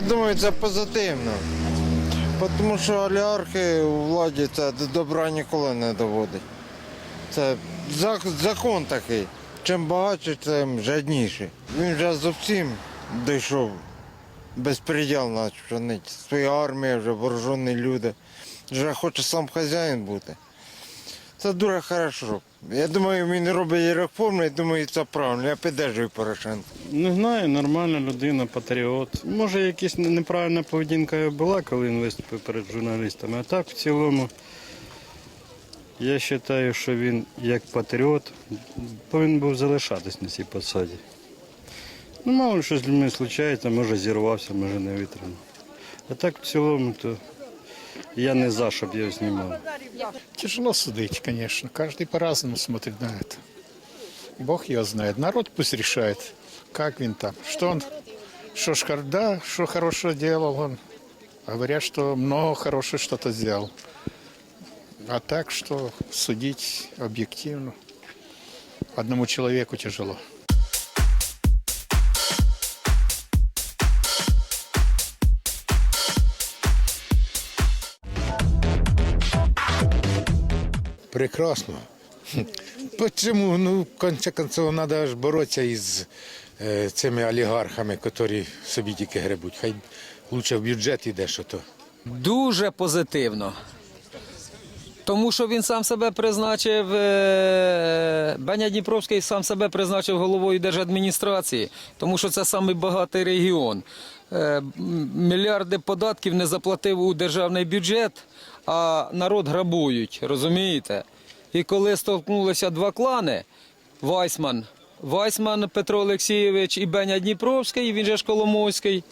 думаю, це позитивно. Тому що олігархи у владі це до добра ніколи не доводить. Це закон такий. Чим багатше, тим жадніше. Він вже зовсім дійшов. Безпреділ наче чинить. Своя армія вже вооружені люди. Вже хоче сам хазяїн бути. Це дуже хорошо. Я думаю, він робить реформи, я думаю, це правильно. Я підтримую Порошенка. Не знаю, нормальна людина, патріот. Може, якась неправильна поведінка була, коли він виступив перед журналістами. А так, в цілому, я вважаю, що він як патріот повинен був залишатись на цій посаді. Ну, мало що з людьми случається, може зірвався, може не витримав. А так в цілому, то я не за, щоб його знімали. Тяжело судить, конечно. Каждый по-разному смотрит на это. Бог его знает. Народ пусть решает, как он там. Что он, что ж, что хорошего делал он. Говорят, что много хорошего что-то сделал. А так, что судить объективно одному человеку тяжело. Прекрасно. Почему? Ну, в конце концов, треба ж боротися із е, цими олігархами, які собі тільки гребуть. Хай лучше в бюджет іде, що то. Дуже позитивно. Тому що він сам себе призначив, е, Беня Дніпровський сам себе призначив головою держадміністрації, тому що це самий багатий регіон. Е, Мільярди податків не заплатив у державний бюджет, а народ грабують, розумієте? І коли столкнулися два клани, Вайсман, Вайсман Петро Олексійович і Беня Дніпровський, він же ж Коломойський.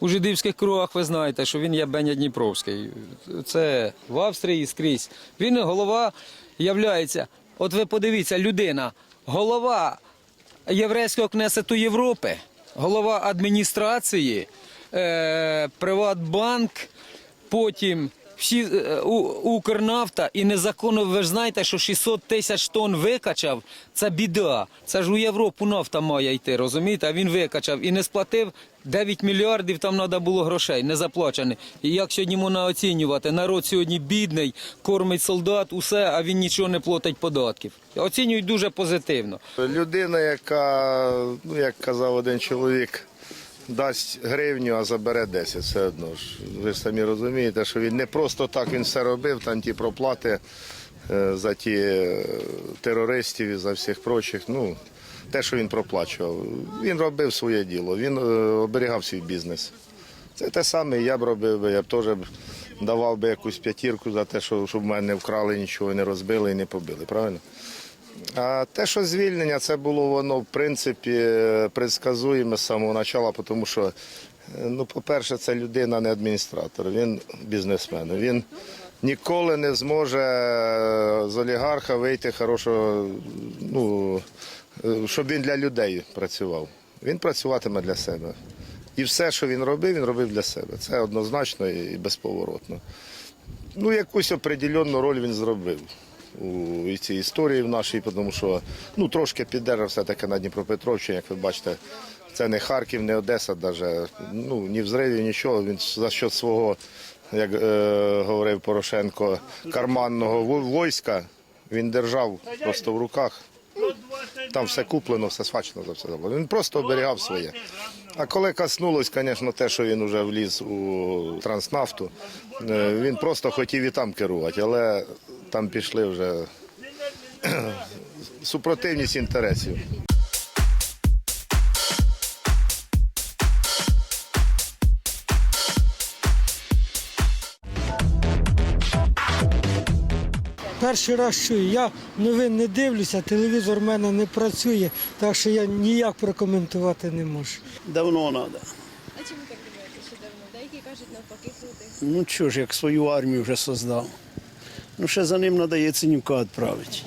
У жидівських кругах ви знаєте, що він є Беня Дніпровський. Це в Австрії скрізь. Він голова являється. От ви подивіться, людина, голова Єврейського кнесету Європи, голова адміністрації, е, Приватбанк, потім всі е, у- Укрнафта і незаконно, ви ж знаєте, що 600 тисяч тонн викачав, це біда. Це ж у Європу нафта має йти, розумієте? А він викачав і не сплатив 9 мільярдів, там треба було грошей, не заплачені. І як сьогодні можна оцінювати? Народ сьогодні бідний, кормить солдат, усе, а він нічого не платить податків. Оцінюють дуже позитивно. Людина, яка, ну як казав один чоловік, дасть гривню, а забере 10, все одно ж. Ви ж самі розумієте, що він не просто так він все робив, там ті проплати е, за ті е, терористів і за всіх прочих. Ну, те, що він проплачував. Він робив своє діло, він е, оберігав свій бізнес. Це те саме я б робив, я б теж давав би якусь п'ятірку за те, щоб мене не вкрали нічого, не розбили і не побили, правильно? А те, що звільнення, це було воно в принципі е, предсказуємо з самого початку, тому що, е, ну, по-перше, це людина не адміністратор, він бізнесмен. Він ніколи не зможе е, з олігарха вийти хорошого, ну, щоб він для людей працював. Він працюватиме для себе. І все, що він робив, він робив для себе. Це однозначно і безповоротно. Ну, якусь определенну роль він зробив у цій історії в нашій, тому що ну, трошки піддержав все-таки на Дніпропетровщині, як ви бачите, це не Харків, не Одеса, даже, ну, ні взривів, нічого. Він за що свого, як е, говорив Порошенко, карманного війська він держав просто в руках. Там все куплено, все схвачено за все. забув. Він просто оберігав своє. А коли коснулось, звісно, те, що він вже вліз у транснафту, е, він просто хотів і там керувати, але там пішли вже супротивність інтересів. Перший раз чую. Я новин не дивлюся, телевізор в мене не працює, так що я ніяк прокоментувати не можу. Давно треба. А чому так думаєте, що давно? Деякі кажуть навпаки крути. Ну чого ж, як свою армію вже создав. Ну ще за ним треба Яценюка відправити.